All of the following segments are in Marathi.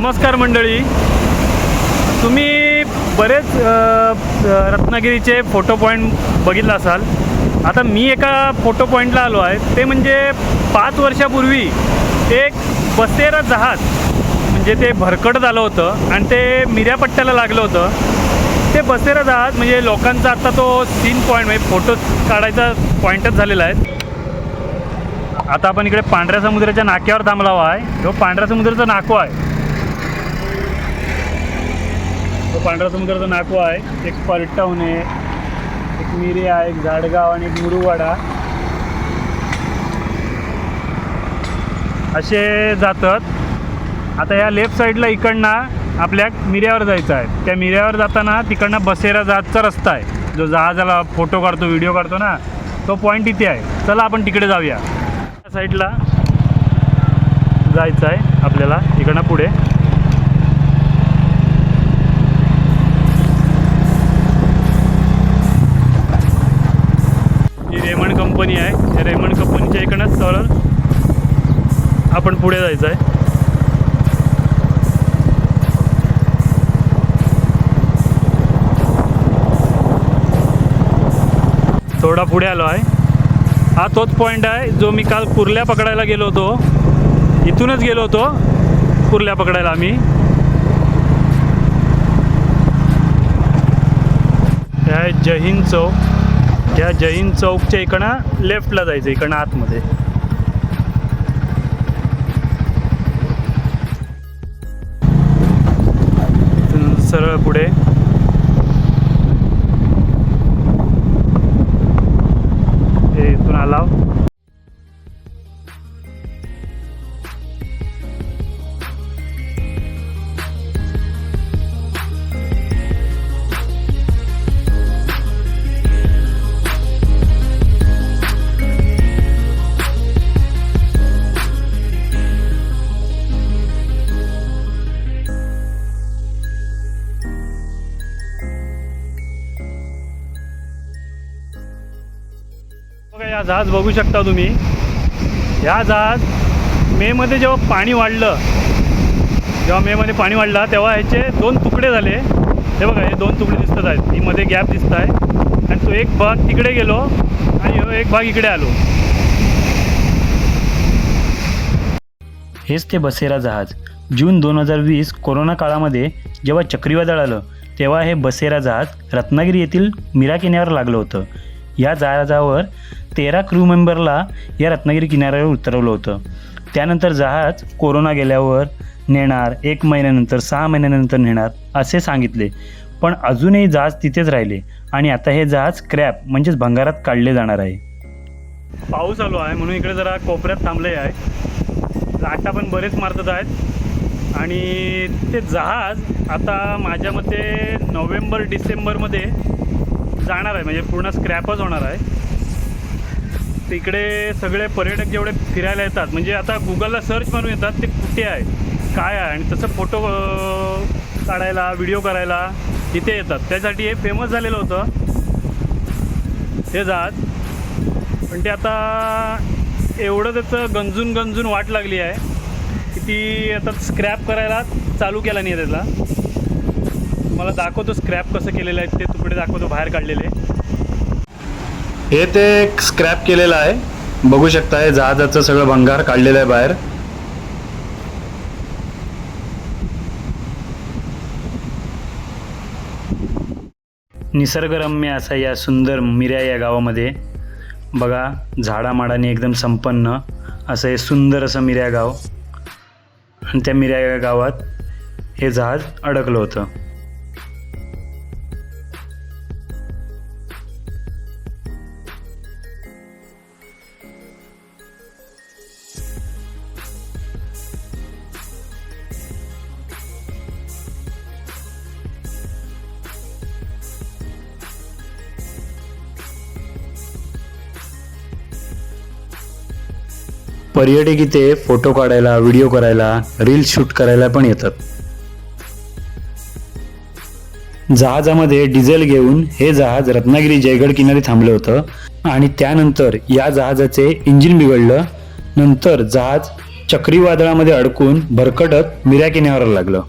नमस्कार मंडळी. तुम्ही बरेच रत्नागिरीचे फोटो पॉईंट बघितला असाल. आता मी एका फोटो पॉईंटला आलो आहे. ते म्हणजे पाच वर्षापूर्वी एक बसेरा जहाज म्हणजे ते भरकटत आलं होतं आणि ते मिऱ्यापट्ट्याला लागलं होतं. ते बसेरा जहाज म्हणजे लोकांचा आता तो सीन पॉईंट म्हणजे फोटो काढायचा पॉईंटच झालेला आहे. आता आपण इकडे पांढऱ्या समुद्राच्या नाक्यावर थांबलावा आहे. तो पांढऱ्या समुद्राचा नाको आहे. पांढरा समुद्राचा नाको आहे. एक पलटवण आहे. एक मिरी आहे एक झाडगाव आणि एक मुरुवाडा असे जातात. आता या लेफ्ट साईडला इकडनं आपल्या मिऱ्यावर जायचं आहे. त्या मिऱ्यावर जाताना तिकडनं बसेरा जहाजचा रस्ता आहे. जो जहाजाला फोटो काढतो व्हिडिओ काढतो ना तो पॉईंट इथे आहे. चला आपण तिकडे जाऊया. त्या साईडला जायचं आहे आपल्याला इकडनं पुढे. कंपनी आहे. त्या रेमंड कंपनीच्या इकडनंच सरळ आपण पुढे जायचं आहे. थोडा पुढे आलो आहे. हा तोच पॉईंट आहे जो मी काल कुर्ल्या पकडायला गेलो होतो. इथूनच गेलो होतो कुर्ल्या पकडायला आम्ही. हे आहे जहीन चौक. या जैन चौकच्या इकडं लेफ्टला जायचं इकडं आतमध्ये. सरळ पुढे. बघा या जहाज बघू शकता तुम्ही. या जहाज मेमध्ये जेव्हा पाणी वाढलं जेव्हा मेमध्ये पाणी वाढलं तेव्हा ह्याचे दोन तुकडे झाले. हे बघा हे दोन तुकडे दिसत आहेत. ही मध्ये गॅप दिसत आहे. आणि तो एक भाग तिकडे गेलो आणि एक भाग इकडे आलो. हेच ते बसेरा जहाज. जून दोन हजार वीस कोरोना काळामध्ये जेव्हा चक्रीवादळ आलं तेव्हा हे बसेरा जहाज रत्नागिरी येथील मिराकिन्यावर लागलं होतं. या जहाजावर तेरा क्रू मेंबरला या रत्नागिरी किनाऱ्यावर उतरवलं होतं. त्यानंतर जहाज कोरोना गेल्यावर नेणार एक महिन्यानंतर सहा महिन्यानंतर नेणार असे सांगितले. पण अजूनही जहाज तिथेच राहिले आणि आता हे जहाज क्रॅप म्हणजेच भंगारात काढले जाणार आहे. पाऊस आलो आहे म्हणून इकडे जरा कोपऱ्यात थांबले आहे. लाटा पण बरेच मारतात आहेत. आणि ते जहाज आता माझ्या मते नोव्हेंबर डिसेंबरमध्ये जाणार आहे म्हणजे पूर्ण स्क्रॅपच होणार आहे. तिकडे सगळे पर्यटक जेवढे फिरायला येतात म्हणजे आता गुगलला सर्च मारून येतात ते कुठे आहे काय आहे आणि तसं फोटो काढायला व्हिडिओ करायला इथे येतात. त्यासाठी हे फेमस झालेलं होतं. हे जहाज पण ते आता एवढं त्याचं गंजून गंजून वाट लागली आहे की ती आता स्क्रॅप करायला चालू केला नाही त्याला मला दाखवतो स्क्रॅप कसं केलेलं आहे ते तुकडे दाखवतो बाहेर काढलेले. हे ते स्क्रॅप केलेलं आहे. बघू शकता हे जहाजाचं सगळं भंगार काढलेलं आहे बाहेर. निसर्गरम्य असा या सुंदर मिऱ्या या गावामध्ये. बघा झाडामाडाने एकदम संपन्न असं हे सुंदर असं मिऱ्या गाव. आणि त्या मिऱ्या या गावात हे जहाज अडकलं होतं. पर्यटक इथे फोटो काढायला व्हिडिओ करायला रील्स शूट करायला पण येतात. जहाजामध्ये डिझेल घेऊन हे जहाज रत्नागिरी जयगड किनारी थांबलं होतं आणि त्यानंतर या जहाजाचे इंजिन बिघडलं. नंतर जहाज चक्रीवादळामध्ये अडकून भरकटत मिऱ्या किनाऱ्याला लागलं.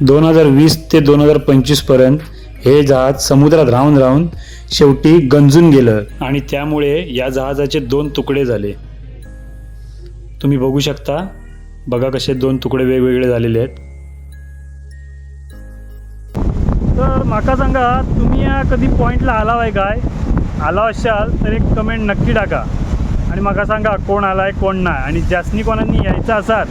दोन हजार वीस ते दोन हजार पंचवीसपर्यंत हे जहाज समुद्रात राहून राहून शेवटी गंजून गेलं. आणि त्यामुळे या जहाजाचे दोन तुकडे झाले. तुम्ही बघू शकता बघा कसे दोन तुकडे वेगवेगळे झालेले आहेत. तर म्हाका सांगा तुम्ही या कधी पॉईंटला आलाय काय? आला असाल तर एक कमेंट नक्की टाका. आणि म्हाका सांगा कोण आलाय कोण नाही? आणि ज्यासनी कोणानी यायचं असाल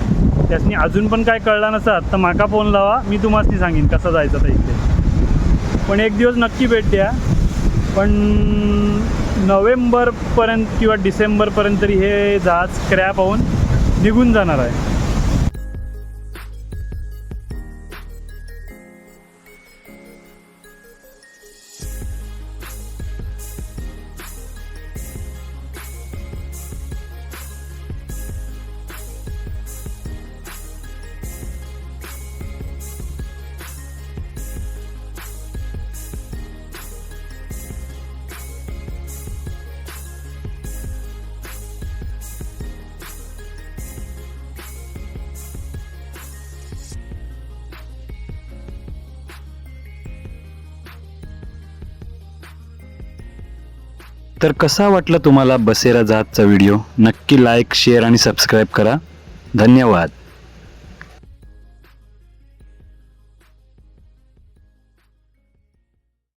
त्यासनी अजून पण काय कळला नसत तर म्हाका फोन लावा मी तुम्हाला सांगेन कसं जायचं तर इथे. पण एक दिवस नक्की भेट द्या. पण नोव्हेंबरपर्यंत किंवा डिसेंबरपर्यंत तरी हे जहाज क्रॅप होऊन निघून जाणार आहे. तर कसा वाटला तुम्हाला बसेरा जहाजचा व्हिडिओ? नक्की लाईक शेअर आणि सबस्क्राईब करा. धन्यवाद.